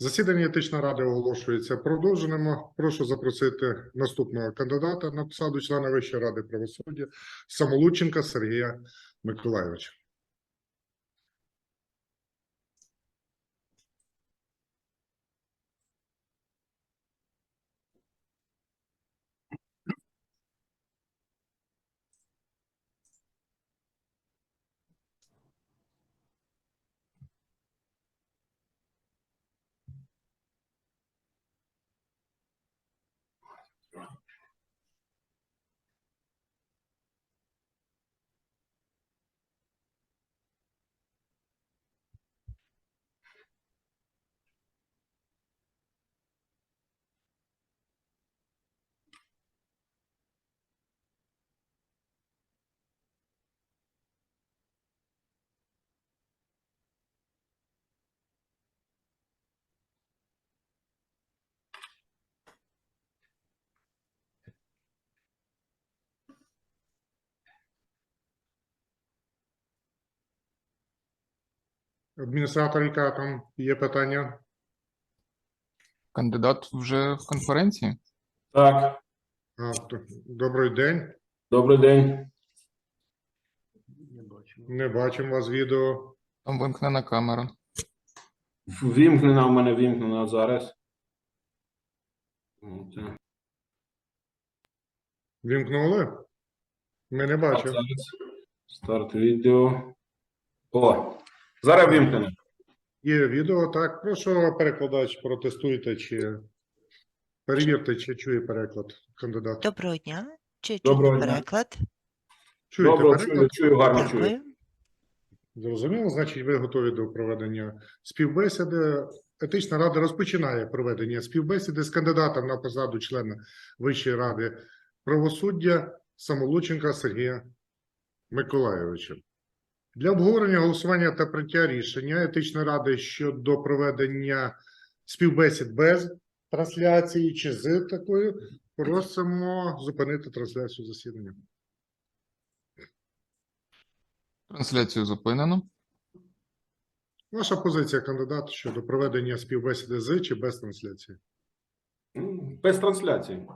Засідання етичної ради оголошується продовженим. Прошу запросити наступного кандидата на посаду члена Вищої ради правосуддя Самолученка Сергія Миколайовича. Адміністратор, яка там є питання? Кандидат вже в конференції? Так, А, то- Добрий день. добрий день. Не бачимо вас відео. Там вимкнена камера. Вімкнена у мене вімкнена зараз. От, е. Вімкнули? Ми не бачимо. Зараз. Старт відео. О, зараз вімкнено. Є відео, так. Прошу перекладач, протестуйте чи перевірте, чи чує переклад кандидат. Доброго дня. Чи Доброго чути дня. переклад? Чуєте Добре, переклад? чую, чую, гарно чую. Дякую. Зрозуміло, значить, ви готові до проведення співбесіди. Етична рада розпочинає проведення співбесіди з кандидатом на посаду члена Вищої ради правосуддя Самолученка Сергія Миколайовича. Для обговорення голосування та прийняття рішення етичної ради щодо проведення співбесід без трансляції чи з такою, просимо зупинити трансляцію засідання. Трансляцію зупинено. Ваша позиція, кандидат, щодо проведення співбесіди з чи без трансляції. Без трансляції.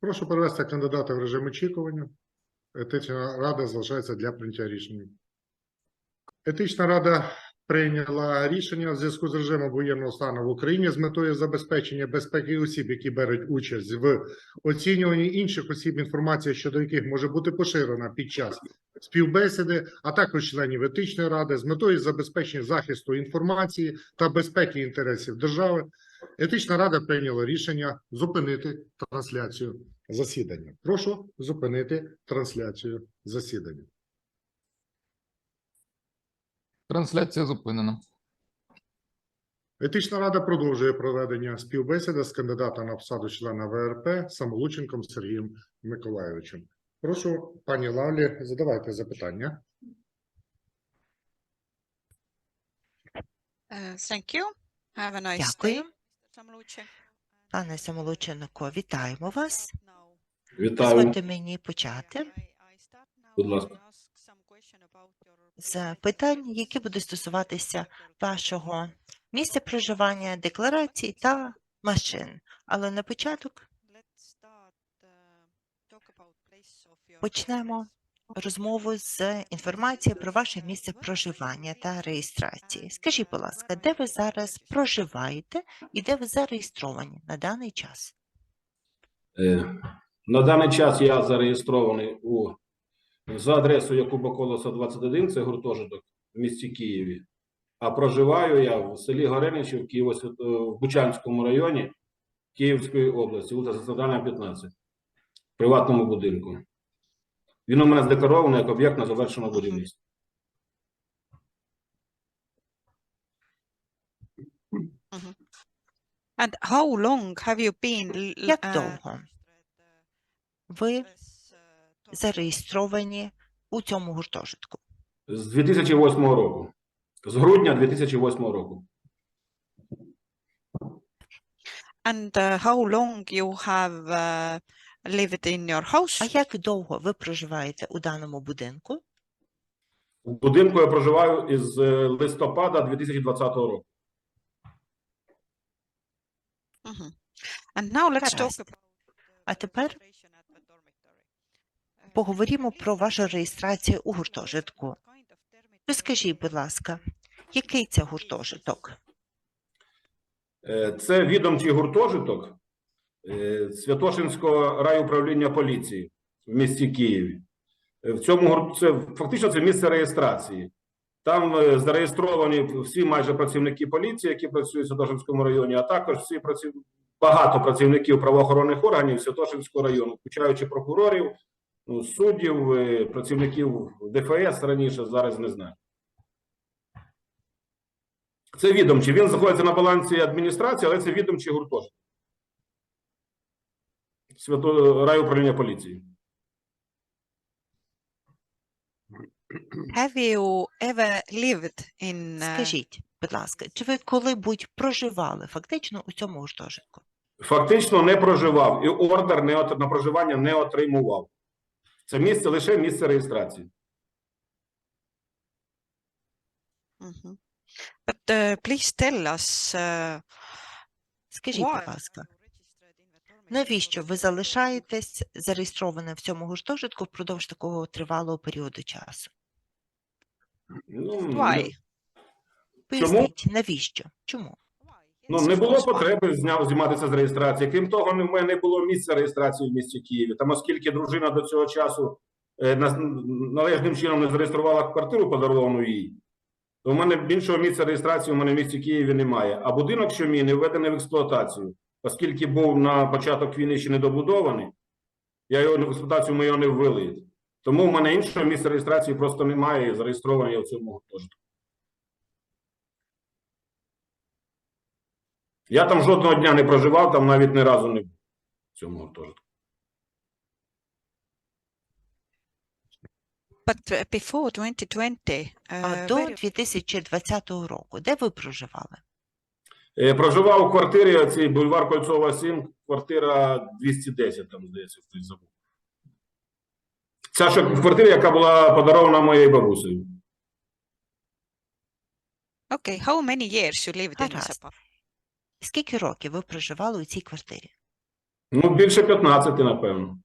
Прошу перевести кандидата в режим очікування. Етична рада залишається для прийняття рішення. Етична рада прийняла рішення в зв'язку з режимом воєнного стану в Україні з метою забезпечення безпеки осіб, які беруть участь в оцінюванні інших осіб, інформація щодо яких може бути поширена під час співбесіди, а також членів етичної ради з метою забезпечення захисту інформації та безпеки інтересів держави. Етична рада прийняла рішення зупинити трансляцію засідання. Прошу зупинити трансляцію засідання. Трансляція зупинена. Етична рада продовжує проведення співбесіди з кандидатом на посаду члена ВРП Самолученком Сергієм Миколайовичем. Прошу, пані Лавлі, задавайте запитання. Uh, Thank you. Have a nice. Дякую. Пане Самолученко, вітаємо вас. Вітаю. Дозвольте мені почати Будь ласка. з питань, які будуть стосуватися вашого місця проживання, декларацій та машин. Але на початок почнемо розмову з інформації про ваше місце проживання та реєстрації. Скажіть, будь ласка, де ви зараз проживаєте і де ви зареєстровані на даний час? Е, На даний час я зареєстрований у за адресою Якуба Колоса 21, це гуртожиток в місті Києві. А проживаю я в селі Гореничі в Києво в Бучанському районі Київської області, вулиця Центральна 15, в приватному будинку. Він у мене здекларований як об'єкт на завершеному будівництві. And how long have you been Як uh, довго ви зареєстровані у цьому гуртожитку? З 2008 року. З грудня 2008 року. and uh, how long you have uh, lived in your А як довго ви проживаєте у даному будинку? В будинку я проживаю із е, листопада 2020 року. Mhm. And now let's talk Гаразд. about А тепер registration at the dormitory. Uh, поговоримо про вашу реєстрацію у гуртожитку. Розкажіть, будь ласка, який це гуртожиток? Е, Це відомчий гуртожиток е, Святошинського райуправління поліції в місті Києві. Е, В цьому це фактично це місце реєстрації. Там зареєстровані всі майже працівники поліції, які працюють в Святошинському районі, а також всі праців... багато працівників правоохоронних органів Святошинського району, включаючи прокурорів, суддів, е, працівників ДФС раніше, зараз не знаю. Це відомчий. Він знаходиться на балансі адміністрації, але це відомчий гуртожиток. Свято райуправління поліції. Have you ever lived in uh, Скажіть, будь ласка, чи ви коли-будь проживали фактично у цьому гуртожитку? Фактично не проживав і ордер не от- на проживання не отримував. Це місце лише місце реєстрації. But uh, please tell us uh, Скажіть, будь ласка, навіщо ви залишаєтесь зареєстрованим в цьому гуртожитку впродовж такого тривалого періоду часу? Ну, Why? Поясніть, навіщо? Чому? Ну, не було потреби зняв зніматися з реєстрації. Крім того, в мене не було місця реєстрації в місті Києві. Там, оскільки дружина до цього часу е, належним чином не зареєструвала квартиру, подаровану їй, то в мене іншого місця реєстрації у мене в місті Києві немає. А будинок, що мій, не введений в експлуатацію, оскільки був на початок війни ще не добудований, я його в експлуатацію ми не ввели. Тому в мене іншого місця реєстрації просто немає і зареєстрований я в цьому гуртожитку. Я там жодного дня не проживав, там навіть ні разу не був в цьому гуртожитку. But uh, before 2020, А uh, до where 2020 року, де ви проживали? Е, Проживав у квартирі оцій бульвар Кольцова 7, квартира 210, там, здається, хтось забув. Ця ж квартира, яка була подарована моєю бабусею. Okay, how many years you lived in this Гаразд. apartment? Скільки років ви проживали у цій квартирі? Ну, більше 15, напевно.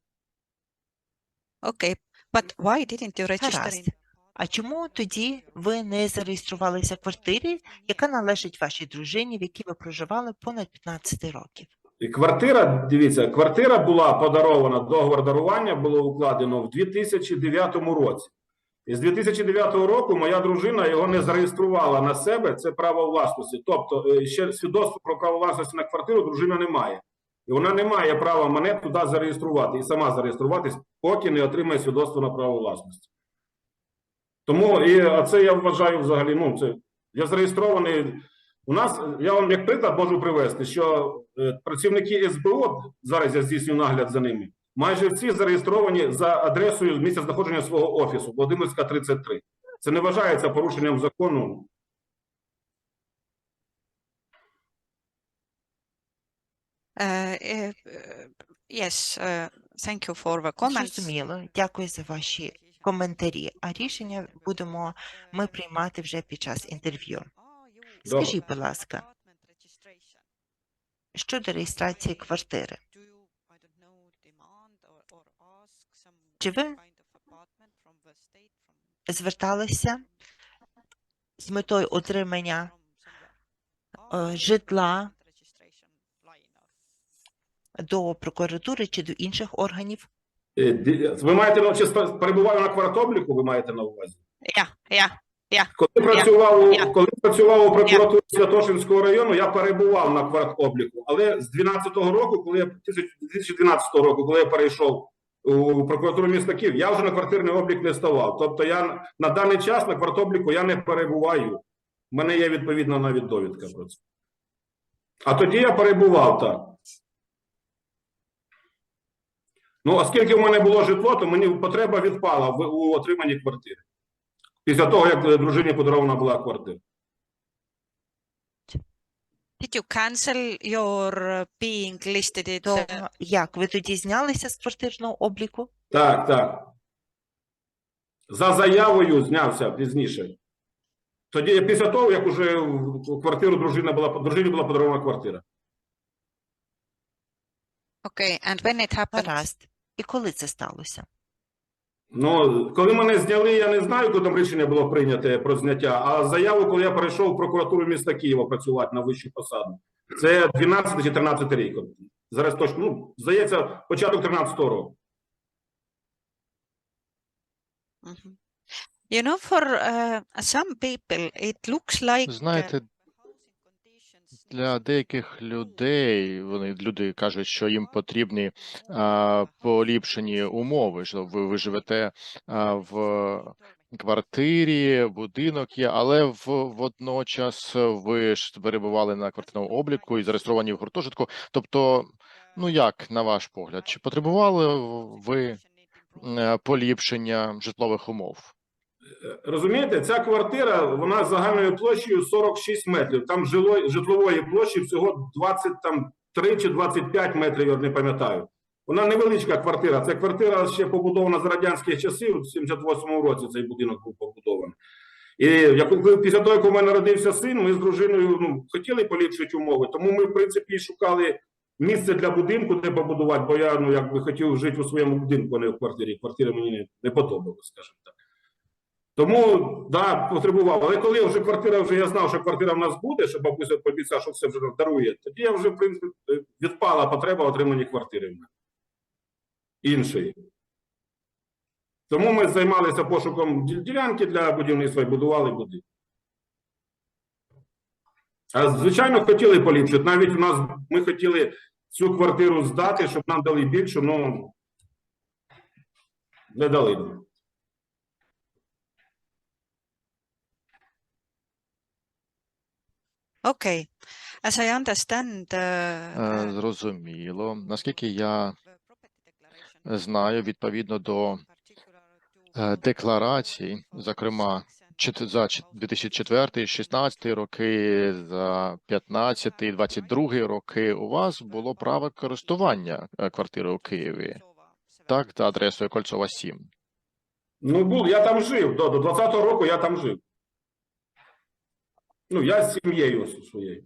Okay, but why didn't you register Гаразд. in? А чому тоді ви не зареєструвалися в квартирі, яка належить вашій дружині, в якій ви проживали понад 15 років? І квартира, дивіться, квартира була подарована, договор дарування було укладено в 2009 році. І з 2009 року моя дружина його не зареєструвала на себе, це право власності. Тобто, е, ще свідоцтво про право власності на квартиру дружина не має. І вона не має права мене туди зареєструвати і сама зареєструватись, поки не отримає свідоцтво на право власності. Тому і а це я вважаю взагалі. Ну, це я зареєстрований. У нас я вам як приклад можу привести, що е, працівники СБУ, зараз я здійснюю нагляд за ними, майже всі зареєстровані за адресою місця знаходження свого офісу Володимирська 33. Це не вважається порушенням закону. Uh, yes, uh, thank you for the comments. Зрозуміло. Дякую за ваші коментарі. А рішення будемо ми приймати вже під час інтерв'ю. Скажіть, будь ласка, щодо реєстрації квартири, Чи ви зверталися з метою отримання е, житла до прокуратури чи до інших органів? Е, Ви маєте на ста- перебуваю на квартобліку, ви маєте на увазі? Yeah, yeah. Коли працював, я. коли працював у прокуратурі Святошинського району, я перебував на кварт-обліку. Але з 12-го року, коли я 2012 року, коли я перейшов у прокуратуру міста Київ, я вже на квартирний облік не ставав. Тобто я на даний час на кварт-обліку я не перебуваю. У мене є відповідна навіть довідка про це. А тоді я перебував так. Ну, оскільки в мене було житло, то мені потреба відпала в у отриманні квартири. Після того, як дружині подарована була квартира. Did you cancel your uh, being listed in То the як ви тоді знялися з квартирного обліку? Так, так. За заявою знявся пізніше. Тоді, після того, як уже в квартиру дружина була, дружині була подарована квартира. Okay, and when it happened? Гаразд. І коли це сталося? Ну, коли мене зняли, я не знаю, коли там рішення було прийнято про зняття, а заяву, коли я перейшов в прокуратуру міста Києва працювати на вищу посаду. Це 12 чи 13 рік. Зараз точно, ну, здається, початок 13-го року. You know, for uh, some people, it looks like Знаєте, для деяких людей вони люди кажуть, що їм потрібні а, поліпшені умови. Що ви, ви живете а, в квартирі, будинок є, але в водночас ви ж перебували на квартирному обліку і зареєстровані в гуртожитку. Тобто, ну як на ваш погляд, чи потребували ви е, поліпшення житлових умов? Розумієте, ця квартира, вона з загальною площею 46 метрів. Там жилої, житлової площі всього 23 чи 25 метрів, я не пам'ятаю. Вона невеличка квартира. Це квартира ще побудована за радянських часів. В 78-му році цей будинок був побудований. І як після того, як у мене народився син, ми з дружиною ну, хотіли поліпшити умови. Тому ми, в принципі, шукали місце для будинку, де побудувати, бо я ну, якби хотів жити у своєму будинку, а не в квартирі. Квартира мені не, не подобалася, скажімо так. Тому да, потребував. Але коли вже квартира, вже я знав, що квартира в нас буде, що бабуся пообіцяла, що все вже дарує, тоді я вже в принципі відпала потреба отримання квартири в мене. іншої. Тому ми займалися пошуком ділянки для будівництва і будували будинок. А звичайно, хотіли поліпшити. Навіть у нас ми хотіли цю квартиру здати, щоб нам дали більше, ну не дали нам. Okay, as I understand, Е, uh, Зрозуміло. Наскільки я знаю, відповідно до е, декларацій, зокрема, чет- за чет- 2004, 16 роки, за 15, 22 роки, у вас було право користування е, квартирою у Києві, так, за адресою Кольцова 7. Ну, був, я там жив. До, до 20-го року я там жив. Ну, я з сім'єю своєю.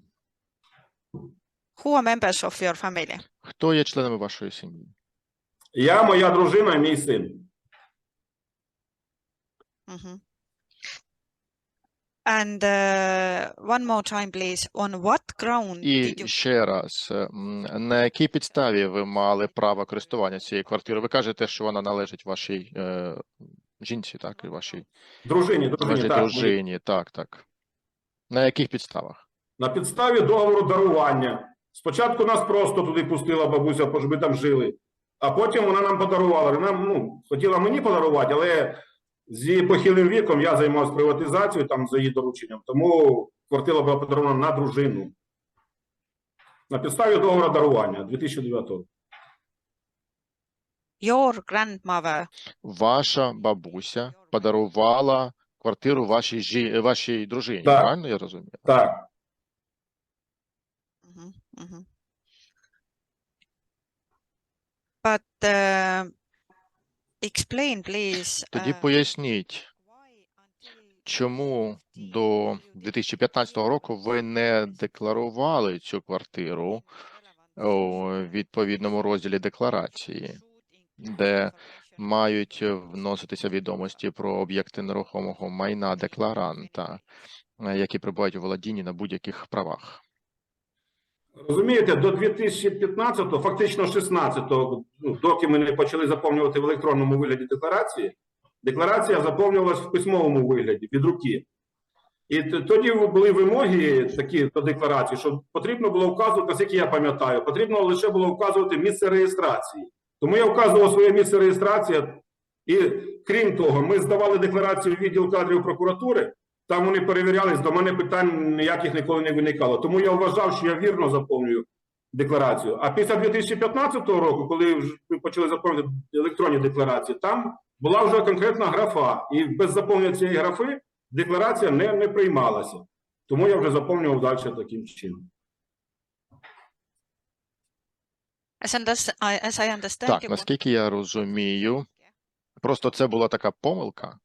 who are members of your family? Хто є членами вашої сім'ї? Я, моя дружина і мій син. Mhm. And uh, one more time, please. On what ground did І you? ще раз, е, м, на якій підставі ви мали право користування цією квартирою? Ви кажете, що вона належить вашій е, жінці, так, і вашій, Дружині, дружині, вашій так. дружині, так, так. На яких підставах? На підставі договору дарування. Спочатку нас просто туди пустила бабуся, бо ж ми там жили. А потім вона нам подарувала. Вона ну, хотіла мені подарувати, але з похилим віком я займався приватизацією там за її дорученням. Тому квартира була подарована на дружину. На підставі договору дарування 2009 року. Your grandmother. Ваша бабуся подарувала квартиру вашій жі... вашій дружині, Так. правильно я розумію? Так. But uh, explain, please. Тоді uh, поясніть, чому до 2015 року ви не декларували цю квартиру у відповідному розділі декларації, де мають вноситися відомості про об'єкти нерухомого майна декларанта, е, які перебувають у володінні на будь-яких правах. Розумієте, до 2015-го, фактично 16-го, ну, доки ми не почали заповнювати в електронному вигляді декларації, декларація заповнювалась в письмовому вигляді від руки. І тоді були вимоги такі до декларації, що потрібно було вказувати, наскільки я пам'ятаю, потрібно лише було вказувати місце реєстрації. Тому я вказував своє місце реєстрації. І крім того, ми здавали декларацію в відділ кадрів прокуратури. Там вони перевірялись, до мене питань ніяких ніколи не виникало. Тому я вважав, що я вірно заповнюю декларацію. А після 2015 року, коли ми почали заповнювати електронні декларації, там була вже конкретна графа. І без заповнення цієї графи декларація не, не приймалася. Тому я вже заповнював далі таким чином. As, I, as I understand, Так, наскільки я розумію, просто це була така помилка.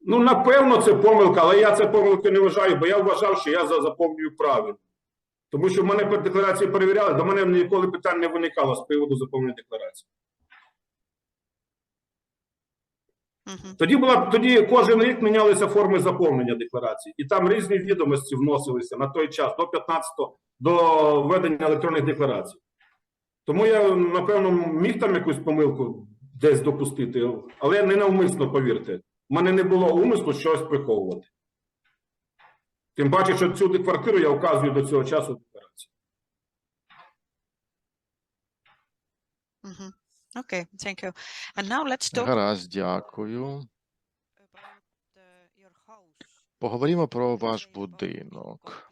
Ну, напевно, це помилка, але я це помилкою не вважаю, бо я вважав, що я заповнюю правильно. Тому що в мене пер- декларації перевіряли, до мене ніколи питань не виникало з приводу заповнення декларації. Мгм. Тоді була тоді кожен рік мінялися форми заповнення декларації, і там різні відомості вносилися на той час до 15 до введення електронних декларацій. Тому я напевно міг там якусь помилку десь допустити, але не навмисно, повірте. У мене не було умислу щось приховувати. Тим паче, що цю квартиру я вказую до цього часу. Mhm. Thank you. And now let's talk Гаразд, дякую. uh. Поговоримо про ваш будинок.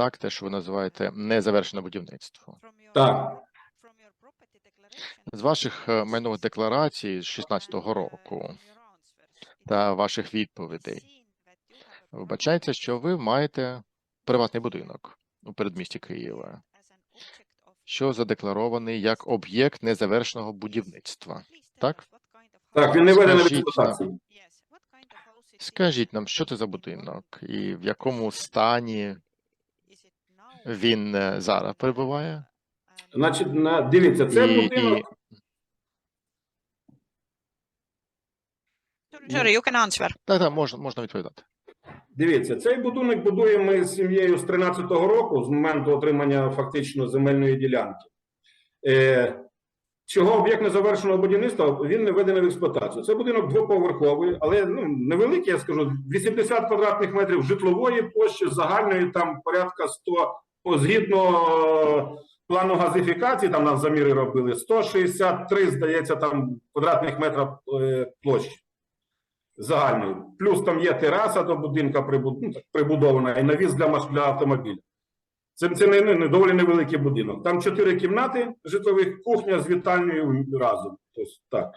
Так, те, що ви називаєте незавершене будівництво. Так. З ваших е, майнових декларацій з 16-го uh, року та ваших відповідей вбачається, що ви маєте приватний будинок у передмісті Києва, що задекларований як об'єкт незавершеного будівництва. Так? Так, він не it is. введений в Скажіть нам, що це за будинок і в якому стані він е, зараз перебуває? Значить, на, дивіться, це І- будинок. Sorry, sorry, you can answer. Так, так, можна, можна відповідати. Дивіться, цей будинок будуємо ми з сім'єю з 13-го року, з моменту отримання фактично земельної ділянки. Е, чого об'єкт незавершеного будівництва він не введений в експлуатацію. Це будинок двоповерховий, але ну, невеликий, я скажу, 80 квадратних метрів житлової площі, загальної там порядка 100, згідно е, плану газифікації, там нам заміри робили, 163, здається, там квадратних метрів е, площі загальної. Плюс там є тераса до будинка ну, прибудована і навіс для, для автомобіля. Це, це не, не, доволі невеликий будинок. Там чотири кімнати житлових, кухня з вітальнею разом. Тобто, так,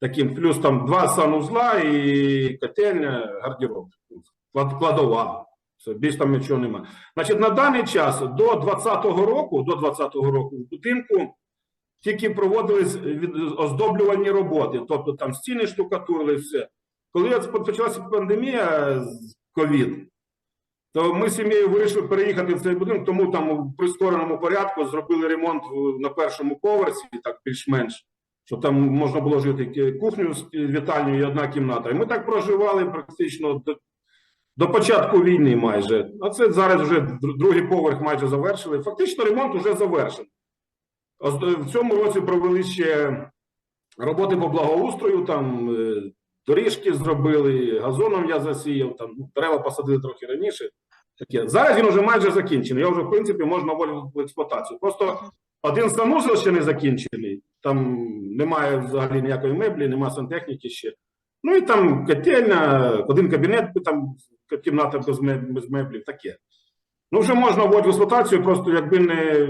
таким. Плюс там два санузла і котельня, гардероб, кладова. Все, більш там нічого немає. Значить, на даний час до 20-го року, до 20-го року в будинку тільки проводились оздоблювальні роботи, тобто там стіни штукатурили, все. Коли почалася пандемія ковід, то ми з сім'єю вирішили переїхати в цей будинок, тому там у прискореному порядку зробили ремонт на першому поверсі, так більш-менш, щоб там можна було жити кухню з вітальню і одна кімната. І ми так проживали практично до, до початку війни майже. А це зараз вже другий поверх майже завершили. Фактично ремонт вже завершений. В цьому році провели ще роботи по благоустрою, там е, доріжки зробили, газоном я засіяв, там ну, дерева посадили трохи раніше. Таке. Зараз він вже майже закінчений. Я вже, в принципі, можна вводити в експлуатацію. Просто один санузел ще не закінчений, там немає взагалі ніякої меблі, немає сантехніки ще. Ну і там котельня, один кабінет, там кімната без без меблів, таке. Ну, вже можна вводити в експлуатацію, просто якби не,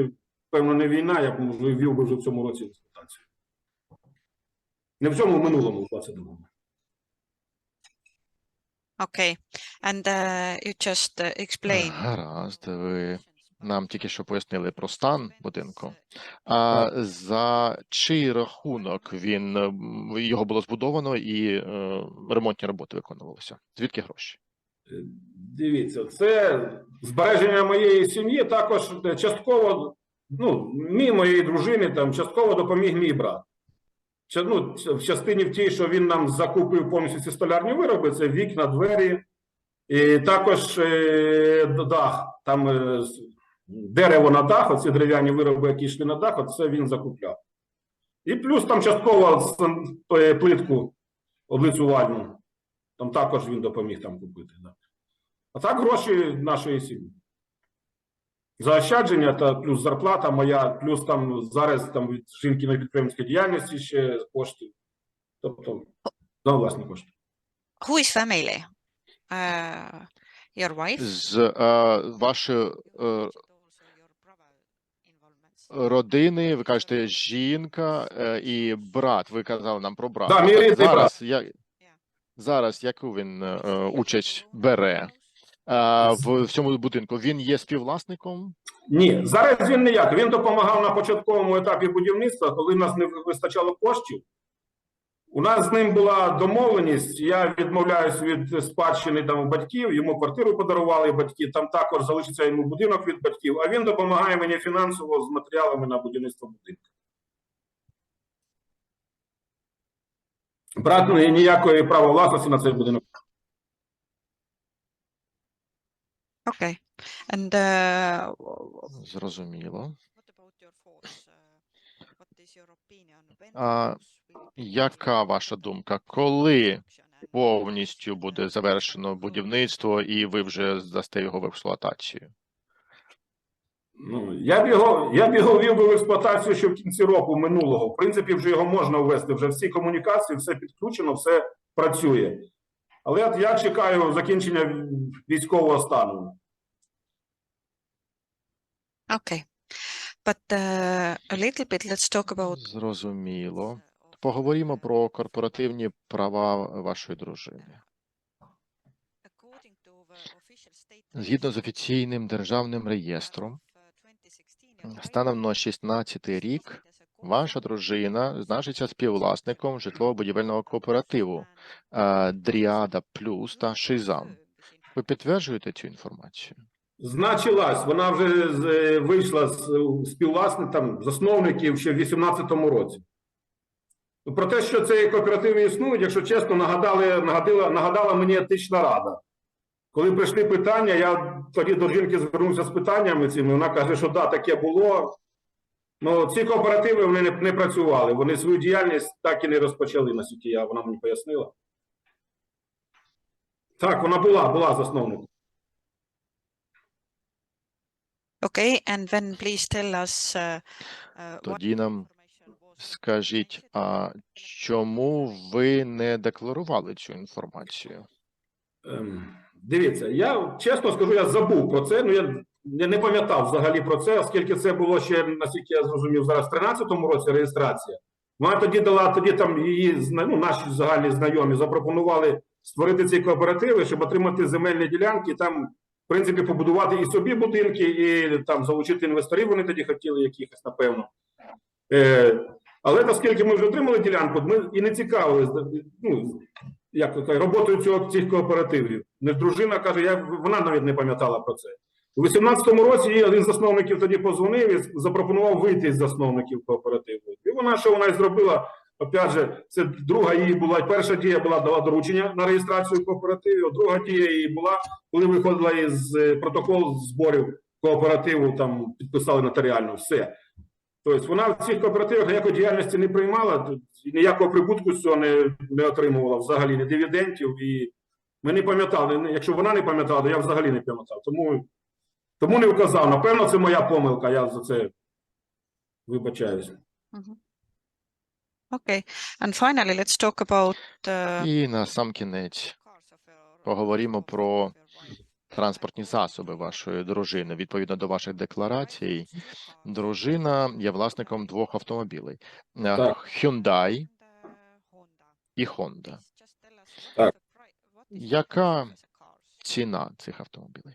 певно, не війна, я б може, ввів би вже в цьому році в експлуатацію. Не в цьому, в минулому, в 22-му. Okay, and uh, you just uh, explained. Гаразд, ви нам тільки що пояснили про стан будинку. А за чий рахунок він е, його було збудовано і е, ремонтні роботи виконувалися? Звідки гроші? Дивіться, це збереження моєї сім'ї також е, частково, ну, мій моєї дружини, там частково допоміг мій брат. Ну, в частині в тій, що він нам закупив повністю ці столярні вироби, це вікна, двері, і також е, дах, там е, дерево на дах, оці дерев'яні вироби, які йшли на дах, це він закупляв. І плюс там частково е, плитку облицювальну, там також він допоміг там купити. Да. А так гроші нашої сім'ї. Заощадження та плюс зарплата моя, плюс там зараз там від жінки на підприємській діяльності ще кошти. Тобто, за власні кошти. Who is family? Uh, your wife? З е, вашої е, родини, ви кажете, жінка е, і брат. Ви казали нам про брата. Да, мій Так рідний зараз, я, зараз яку він е, участь бере е, в, цьому будинку? Він є співвласником? Ні, зараз він ніяк. Він допомагав на початковому етапі будівництва, коли нас не вистачало коштів. У нас з ним була домовленість. Я відмовляюсь від спадщини там батьків. Йому квартиру подарували батьки. Там також залишиться йому будинок від батьків. А він допомагає мені фінансово з матеріалами на будівництво будинку. Брат ну, ніякої права власності на цей будинок. Okay. And uh, Зрозуміло. what about your thoughts? Uh, what is your opinion? When А Яка ваша думка? Коли повністю буде завершено будівництво і ви вже здасте його в експлуатацію? Ну, я б його, я б його ввів би в експлуатацію ще в кінці року минулого. В принципі, вже його можна ввести. Вже всі комунікації, все підключено, все працює. Але от я чекаю закінчення військового стану. Okay. But uh, a little bit, let's talk about Зрозуміло. Поговоримо про корпоративні права вашої дружини. Згідно з офіційним державним реєстром, of, uh, 2016, your станом на 16 рік ваша дружина значиться співвласником житлово-будівельного кооперативу е, Дріада Плюс та Шизан. Ви підтверджуєте цю інформацію? Значилась, вона вже е, вийшла з е, співвласник, там, засновників ще в 2018 році. Про те, що ці кооперативи існують, якщо чесно, нагадали, нагадала, нагадала мені етична рада. Коли прийшли питання, я тоді до жінки звернувся з питаннями цими. Вона каже, що да, таке було. Ну, ці кооперативи вони не, не працювали. Вони свою діяльність так і не розпочали, наскільки я вона мені пояснила. Так, вона була, була засновником. Okay, and then please tell us uh, uh, Тоді нам скажіть, а чому ви не декларували цю інформацію? Ем, Дивіться, я чесно скажу, я забув про це. Ну я, я не пам'ятав взагалі про це, оскільки це було ще, наскільки я зрозумів, зараз в 13-му році реєстрація. Вона тоді дала, тоді там її ну, наші загальні знайомі запропонували створити ці кооперативи, щоб отримати земельні ділянки, там, в принципі, побудувати і собі будинки, і там залучити інвесторів. Вони тоді хотіли якихось, напевно. Е, але оскільки ми вже отримали ділянку, ми і не цікавилися, ну, як роботою цього цих кооперативів. Не дружина каже, я вона навіть не пам'ятала про це. У 18-му році один з засновників тоді позвонив і запропонував вийти з засновників кооперативу. І вона що вона й зробила? Опять же, це друга її була. Перша дія була дала доручення на реєстрацію кооперативів. Друга дія її була, коли виходила із е, протокол зборів кооперативу, там підписали нотаріально все. Тобто вона в цих кооперативах ніякої діяльності не приймала, ніякого прибутку з цього не, не отримувала взагалі, ні дивідендів. І ми не пам'ятали. Якщо вона не пам'ятала, то я взагалі не пам'ятав. Тому, тому не вказав. Напевно, це моя помилка. Я за це вибачаюсь. Mhm. Okay, and finally, let's talk about uh, І на сам кінець поговоримо про. Транспортні засоби вашої дружини. Відповідно до ваших декларацій, дружина є власником двох автомобілей: е, Так. Hyundai і Honda. Так. Яка? Ціна цих автомобілей.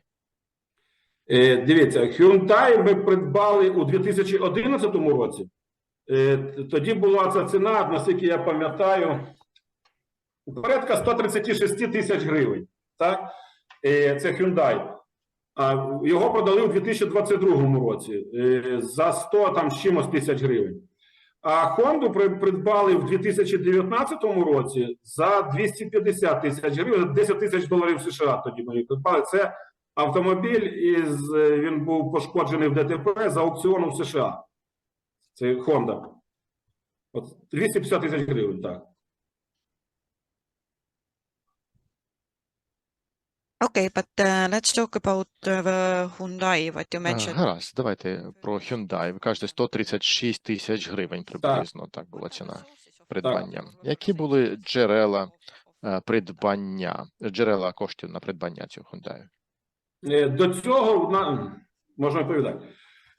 Е, дивіться, Hyundai ми придбали у 2011 році. Е, тоді була ця ціна, наскільки я пам'ятаю, порядка 136 тисяч гривень. Так? Е, це Hyundai. Його продали у 2022 році е, за 100 там з чимось тисяч гривень. А при- придбали в 2019 році за 250 тисяч гривень, 10 тисяч доларів США тоді ми придбали. Це автомобіль, із, е, він був пошкоджений в ДТП за аукціону в США. Це Honda. От 250 тисяч гривень, так. Okay, but uh, let's talk about uh, the Hyundai, what you mentioned. Гаразд, давайте про Hyundai. Ви кажете 136 тисяч гривень приблизно. Так була ціна придбання. Які були джерела е, придбання, джерела коштів на придбання цього Hyundai? Е, До цього можна відповідати.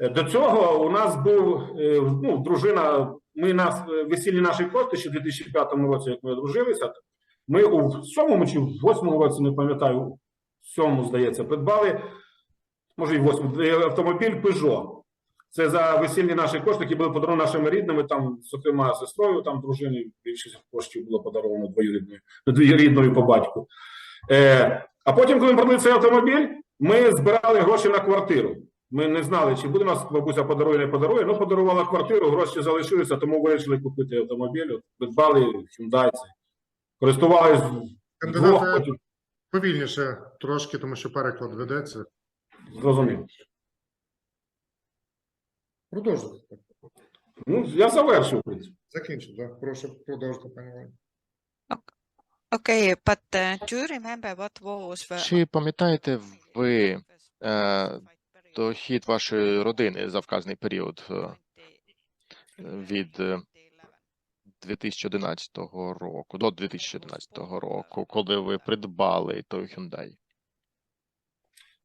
Е, До цього у нас був ну, дружина. Ми на весіллі нашої кошти ще в 2005 році, як ми одружилися. Ми у сьомому чи в восьмому році, не пам'ятаю, в сьомому, здається, придбали, може, і в восьмому, е, автомобіль Peugeot. Це за весільні наші кошти, які були подаровані нашими рідними, там, зокрема, сестрою, там дружини, більшість коштів було подаровано двоюрідною, двоюрідною по батьку. Е, а потім, коли ми продали цей автомобіль, ми збирали гроші на квартиру. Ми не знали, чи буде нас бабуся подарує, не подарує. Ну, подарувала квартиру, гроші залишилися, тому вирішили купити автомобіль. Придбали Hyundai. цей. Користувались двох, потім повільніше трошки, тому що переклад ведеться. зрозумів. Продовжуйте. Ну, я завершив, в принципі. Закінчив, так. Прошу продовжити, пані Олені. Okay, but uh, do you remember what was the Чи пам'ятаєте ви uh, е, дохід вашої родини за вказаний період е, від е, 2011 року до 2011 року, коли ви придбали той Hyundai?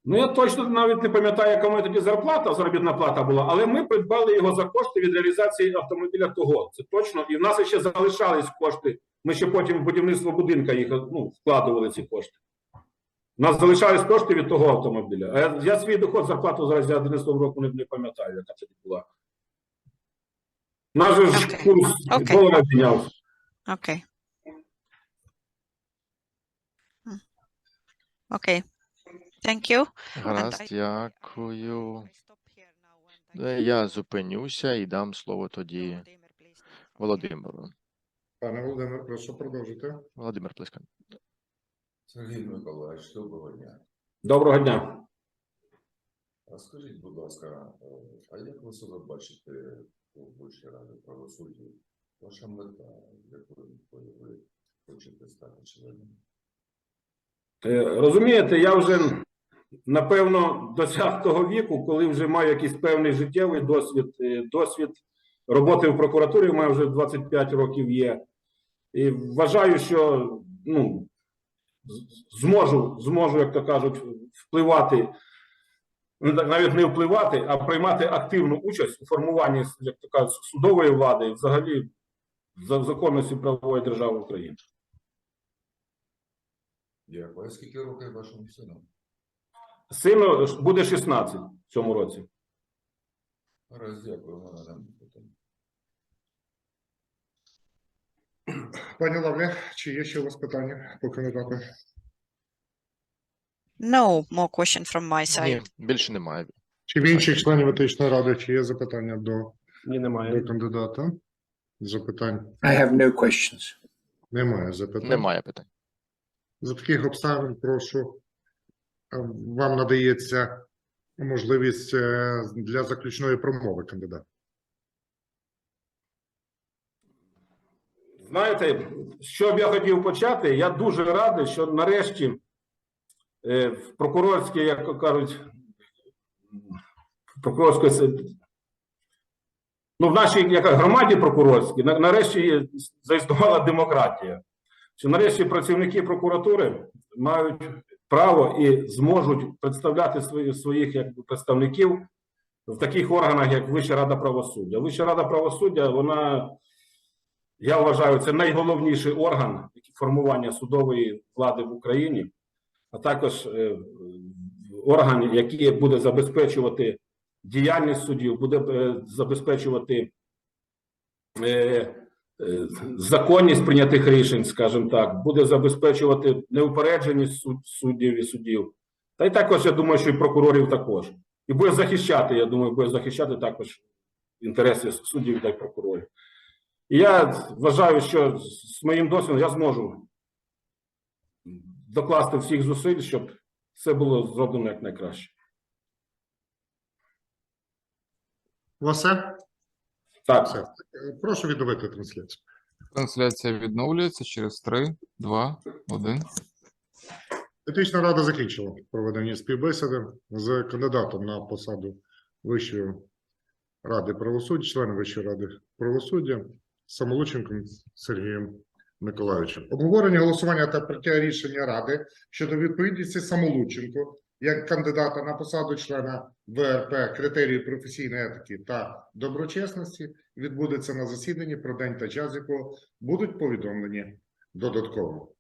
Ну, я точно навіть не пам'ятаю, яка моя тоді зарплата, заробітна плата була, але ми придбали його за кошти від реалізації автомобіля того. Це точно. І в нас ще залишались кошти. Ми ще потім в будівництво будинка їх ну, вкладували ці кошти. У нас залишались кошти від того автомобіля. А я, я свій доход, зарплату зараз я 11 року не, не пам'ятаю, яка це була. Наш же ж Окей. курс Окей. долара піднявся. Okay. Hmm. Okay. Thank you. Гаразд, I- дякую. Е, Я зупинюся і дам слово тоді Володимиру. Пане Володимир, прошу продовжити. Володимир Плескан. Сергій Миколаївич, доброго дня. Доброго дня. А скажіть, будь ласка, е, а як ви себе бачите у Вищій раді правосуддя? Ваша мета, якою ви хочете стати членом? Е, Розумієте, я вже напевно досяг того віку, коли вже маю якийсь певний життєвий досвід, е, досвід роботи в прокуратурі. У мене вже 25 років є. І вважаю, що ну, зможу, зможу, як то кажуть, впливати, ну, так, навіть не впливати, а приймати активну участь у формуванні, як то кажуть, судової влади і взагалі за законності правової держави України. Дякую. Скільки років вашому сину? Сину буде 16 в цьому році. Раз дякую, мене нам питання. Пані Лавлі, чи є ще у вас питання по кандидату? No more question from my side. Ні, більше немає. Чи в інших членів етичної ради, чи є запитання до, Ні, до кандидата? Запитань I have no questions. немає запитань. Немає питань. За таких обставин прошу е, вам надається можливість е, для заключної промови кандидата. Знаєте, що б я хотів почати? Я дуже радий, що нарешті в прокурорській, як кажуть, се- ну, в нашій як громаді прокурорській, нарешті заіснувала демократія. Що нарешті працівники прокуратури мають право і зможуть представляти свої, своїх якби, представників в таких органах, як Вища рада правосуддя. Вища рада правосуддя, вона я вважаю, це найголовніший орган формування судової влади в Україні, а також е, орган, який буде забезпечувати діяльність суддів, буде е, забезпечувати е, законність прийнятих рішень, скажімо так, буде забезпечувати неупередженість суддів і суддів. Та й також, я думаю, що і прокурорів також. І буде захищати, я думаю, буде захищати також інтереси суддів та прокурорів. І я вважаю, що з моїм досвідом я зможу докласти всіх зусиль, щоб все було зроблено як найкраще. У вас все? Так, Все. Прошу відновити трансляцію. Трансляція відновлюється через 3, 2, 1. Етична рада закінчила проведення співбесіди з кандидатом на посаду Вищої ради правосуддя, члена Вищої ради правосуддя Самолученком Сергієм Миколайовичем. Обговорення голосування та прийняття рішення ради щодо відповідності Самолученко як кандидата на посаду члена ВРП критерії професійної етики та доброчесності відбудеться на засіданні, про день та час якого будуть повідомлені додатково.